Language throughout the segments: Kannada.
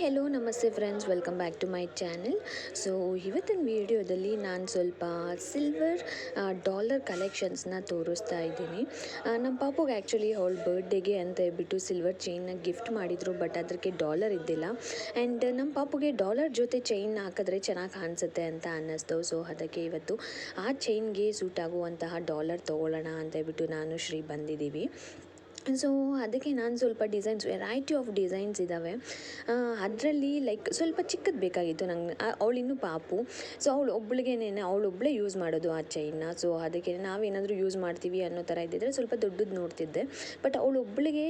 ಹೆಲೋ, ನಮಸ್ತೆ friends welcome back to my channel so ಇವತ್ತಿನ ವಿಡಿಯೋದಲ್ಲಿ ನಾನು ಸ್ವಲ್ಪ ಸಿಲ್ವರ್ ಡಾಲರ್ ಕಲೆಕ್ಷನ್ಸ್ನ ತೋರಿಸ್ತಾ ಇದ್ದೀನಿ. ನಮ್ಮ ಪಾಪುಗೆ ಆ್ಯಕ್ಚುಲಿ ಅವಳ ಬರ್ಡೇಗೆ ಅಂತ ಹೇಳ್ಬಿಟ್ಟು ಸಿಲ್ವರ್ ಚೈನ್ನ ಗಿಫ್ಟ್ ಮಾಡಿದರು ಬಟ್ ಅದಕ್ಕೆ ಡಾಲರ್ ಇದ್ದಿಲ್ಲ. ಆ್ಯಂಡ್ ನಮ್ಮ ಪಾಪುಗೆ ಡಾಲರ್ ಜೊತೆ ಚೈನ್ ಹಾಕಿದ್ರೆ ಚೆನ್ನಾಗಿ ಕಾಣಿಸುತ್ತೆ ಅಂತ ಅನ್ನಿಸ್ತು. ಸೊ ಅದಕ್ಕೆ ಇವತ್ತು ಆ ಚೈನ್ಗೆ ಸೂಟ್ ಆಗುವಂತಹ ಡಾಲರ್ ತೊಗೊಳ್ಳೋಣ ಅಂತ ಹೇಳ್ಬಿಟ್ಟು ನಾನು ಶ್ರೀ ಬಂದಿದ್ದೀವಿ. ಸೊ ಅದಕ್ಕೆ ನಾನು ಸ್ವಲ್ಪ ಡಿಸೈನ್ಸ್ ವೆರೈಟಿ ಆಫ್ ಡಿಸೈನ್ಸ್ ಇದ್ದಾವೆ ಅದರಲ್ಲಿ ಲೈಕ್ ಸ್ವಲ್ಪ ಚಿಕ್ಕದು ಬೇಕಾಗಿತ್ತು ನಂಗೆ. ಅವಳು ಇನ್ನೂ ಪಾಪು. ಸೊ ಅವಳು ಒಬ್ಳಿಗೇನೆ, ಅವಳು ಒಬ್ಬಳೇ ಯೂಸ್ ಮಾಡೋದು ಆ ಚೈನ್ನ ಸೊ ಅದಕ್ಕೆ ನಾವೇನಾದರೂ ಯೂಸ್ ಮಾಡ್ತೀವಿ ಅನ್ನೋ ಥರ ಇದ್ದಿದ್ರೆ ಸ್ವಲ್ಪ ದೊಡ್ಡದು ನೋಡ್ತಿದ್ದೆ. ಬಟ್ ಅವಳು ಒಬ್ಬಳಿಗೆ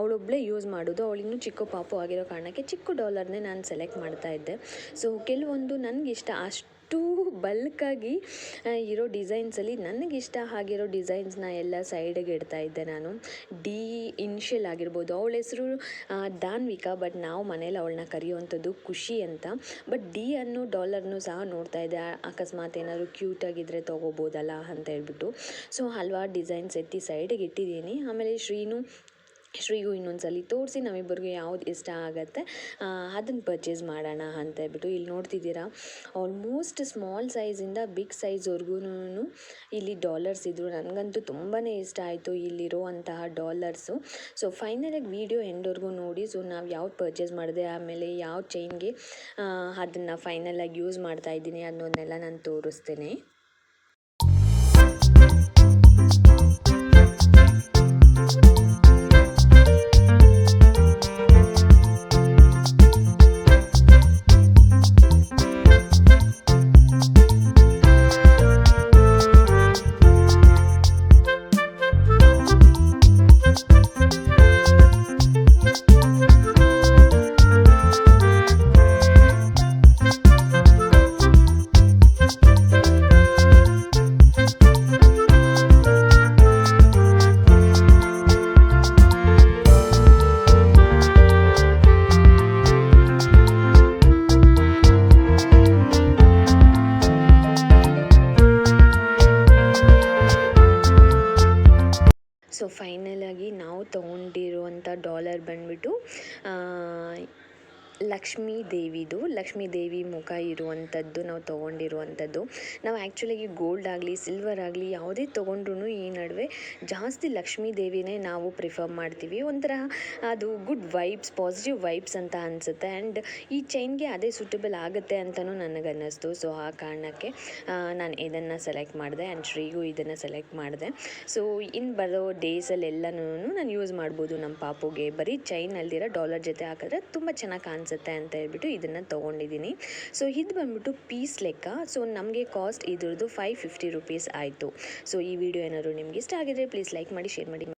ಅವಳೊಬ್ಬಳೇ ಯೂಸ್ ಮಾಡೋದು, ಅವಳು ಇನ್ನೂ ಚಿಕ್ಕ ಪಾಪು ಆಗಿರೋ ಕಾರಣಕ್ಕೆ ಚಿಕ್ಕ ಡಾಲರ್ನೇ ನಾನು ಸೆಲೆಕ್ಟ್ ಮಾಡ್ತಾ ಇದ್ದೆ. ಸೊ ಕೆಲವೊಂದು ನನಗಿಷ್ಟ ಅಷ್ಟು ಬಲ್ಕಾಗಿ ಇರೋ ಡಿಸೈನ್ಸಲ್ಲಿ ನನಗಿಷ್ಟ ಆಗಿರೋ ಡಿಸೈನ್ಸ್ನ ಎಲ್ಲ ಸೈಡಿಗೆ ಇಡ್ತಾ ಇದ್ದೆ ನಾನು. ಡಿ ಇನ್ಷಿಯಲ್ ಆಗಿರ್ಬೋದು. ಅವಳ ಹೆಸರು ದಾನ್ವಿಕಾ ಬಟ್ ನಾವು ಮನೇಲಿ ಅವಳನ್ನ ಕರೆಯುವಂಥದ್ದು ಖುಷಿ ಅಂತ. ಬಟ್ ಡಿ ಅನ್ನೋ ಡಾಲರ್ನು ಸಹ ನೋಡ್ತಾ ಇದ್ದೆ. ಅಕಸ್ಮಾತ್ ಏನಾದರೂ ಕ್ಯೂಟ್ ಆಗಿದ್ರೆ ತೊಗೋಬೋದಲ್ಲ ಅಂತ ಹೇಳ್ಬಿಟ್ಟು. ಸೊ ಹಲ್ವಾರು ಡಿಸೈನ್ಸ್ ಎತ್ತಿ ಸೈಡಿಗೆ ಇಟ್ಟಿದ್ದೀನಿ. ಆಮೇಲೆ ಶ್ರೀನು ಶ್ರೀಗೂ ಇನ್ನೊಂದ್ಸಲಿ ತೋರಿಸಿ ನಮ್ಮಿಬ್ಬರಿಗೂ ಯಾವ್ದು ಇಷ್ಟ ಆಗುತ್ತೆ. ಅದನ್ನು ಪರ್ಚೇಸ್ ಮಾಡೋಣ ಅಂತ ಹೇಳ್ಬಿಟ್ಟು ಇಲ್ಲಿ ನೋಡ್ತಿದ್ದೀರಾ? ಆಲ್ಮೋಸ್ಟ್ ಸ್ಮಾಲ್ ಸೈಜಿಂದ ಬಿಗ್ ಸೈಜ್ವರೆಗೂ ಇಲ್ಲಿ ಡಾಲರ್ಸ್ ಇದ್ದರು ನನಗಂತೂ ತುಂಬಾ ಇಷ್ಟ ಆಯಿತು ಇಲ್ಲಿರುವಂತಹ ಡಾಲರ್ಸು ಸೊ ಫೈನಲಾಗಿ ವಿಡಿಯೋ ಎಂಡ್ವರೆಗೂ ನೋಡಿ. ಸೊ ನಾವು ಯಾವ್ದು ಪರ್ಚೇಸ್ ಮಾಡಿದೆ, ಆಮೇಲೆ ಯಾವ ಚೈನ್ಗೆ ಅದನ್ನು ಫೈನಲಾಗಿ ಯೂಸ್ ಮಾಡ್ತಾ ಇದ್ದೀನಿ ಅನ್ನೋದನ್ನೆಲ್ಲ ನಾನು ತೋರಿಸ್ತೇನೆ. ಸೊ ಫೈನಲಾಗಿ ನಾವು ತೊಗೊಂಡಿರುವಂಥ ಡಾಲರ್ ಬಂದ್ಬಿಟ್ಟು ಲಕ್ಷ್ಮೀ ದೇವಿದು, ಲಕ್ಷ್ಮೀ ದೇವಿ ಮುಖ ಇರುವಂಥದ್ದು ನಾವು ತೊಗೊಂಡಿರುವಂಥದ್ದು ನಾವು ಆ್ಯಕ್ಚುಲಾಗಿ ಗೋಲ್ಡ್ ಆಗಲಿ ಸಿಲ್ವರ್ ಆಗಲಿ ಯಾವುದೇ ತೊಗೊಂಡ್ರೂ ಈ ನಡುವೆ ಜಾಸ್ತಿ ಲಕ್ಷ್ಮೀ ದೇವಿನೇ ನಾವು ಪ್ರಿಫರ್ ಮಾಡ್ತೀವಿ. ಒಂಥರ ಅದು ಗುಡ್ ವೈಬ್ಸ್ ಪಾಸಿಟಿವ್ ವೈಬ್ಸ್ ಅಂತ ಅನಿಸುತ್ತೆ. ಆ್ಯಂಡ್ ಈ ಚೈನ್ಗೆ ಅದೇ ಸೂಟಬಲ್ ಆಗುತ್ತೆ ಅಂತಲೂ ನನಗನ್ನಿಸ್ತು. ಸೊ ಆ ಕಾರಣಕ್ಕೆ ನಾನು ಇದನ್ನು ಸೆಲೆಕ್ಟ್ ಮಾಡಿದೆ ಆ್ಯಂಡ್ ಶ್ರೀಗೂ ಇದನ್ನು ಸೆಲೆಕ್ಟ್ ಮಾಡಿದೆ. ಸೊ ಇನ್ನು ಬರೋ ಡೇಸಲ್ಲಿ ಎಲ್ಲನೂ ನಾನು ಯೂಸ್ ಮಾಡ್ಬೋದು ನಮ್ಮ ಪಾಪುಗೆ. ಬರೀ ಚೈನ್ ಅಲ್ದಿರೋ ಡಾಲರ್ ಜೊತೆ ಹಾಕಿದ್ರೆ ತುಂಬ ಚೆನ್ನಾಗಿ ಕಾಣಿಸುತ್ತೆ. ಅಂತ ಹೇಳ್ಬಿಟ್ಟು ಇದನ್ನು ತೊಗೊಂಡಿದ್ದೀನಿ. ಸೊ ಇದು ಬಂದ್ಬಿಟ್ಟು ಪೀಸ್ ಲೆಕ್ಕ. ಸೊ ನಮಗೆ ಕಾಸ್ಟ್ ಇದ್ರದ್ದು ಫೈವ್ ಫಿಫ್ಟಿ ರುಪೀಸ್ ಆಯಿತು. ಸೊ ಈ ವಿಡಿಯೋ ಏನಾದ್ರು ನಿಮ್ಗೆ ಇಷ್ಟ ಆಗಿದ್ರೆ ಪ್ಲೀಸ್ ಲೈಕ್ ಮಾಡಿ ಶೇರ್ ಮಾಡಿ.